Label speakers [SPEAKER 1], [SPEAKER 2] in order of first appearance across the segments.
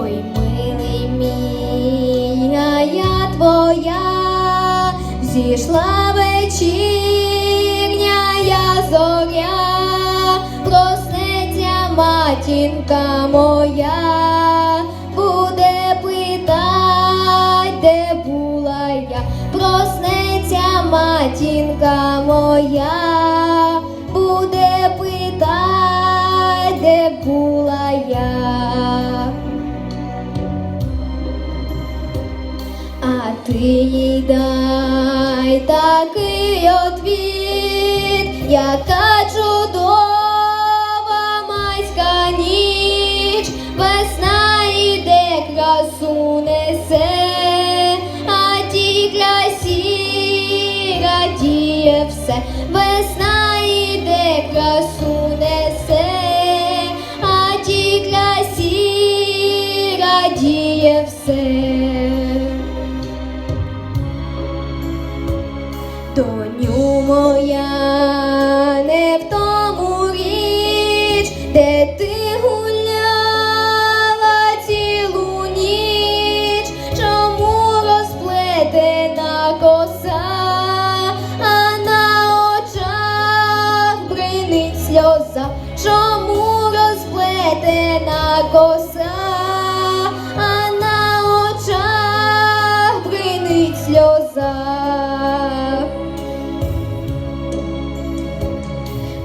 [SPEAKER 1] Ой, милий мій, а я твоя, зійшла вечірня я зоря, проснеться матінка моя, буде питать, де була я, проснеться матінка моя, буде питать, де була я. Їй дай такий отвіт, яка чудова майська ніч, весна іде красу несе, а тій красі радіє все, весна іде красу несе, а тій красі радіє все. Доню моя, не в тому річ, де ти гуляла цілу ніч, чому розплетена коса, а на очах бринить сльоза, чому розплетена коса, а на очах бринить сльоза.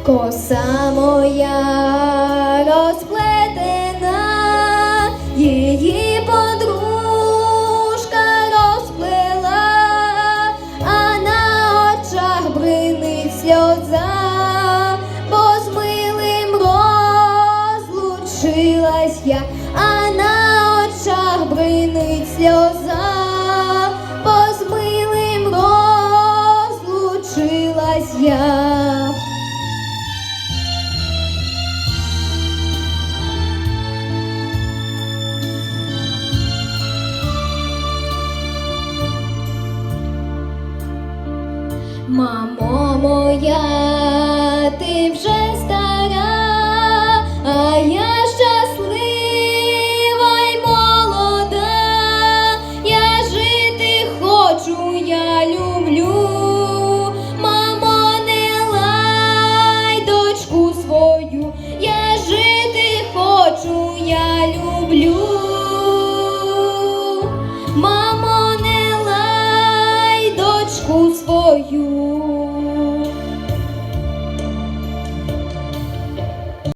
[SPEAKER 1] Коса моя розплетена, її подружка розплела, а на очах бринить сльоза, бо з милим розлучилась я, а на очах бринить сльоза, Мамо моя, ти вже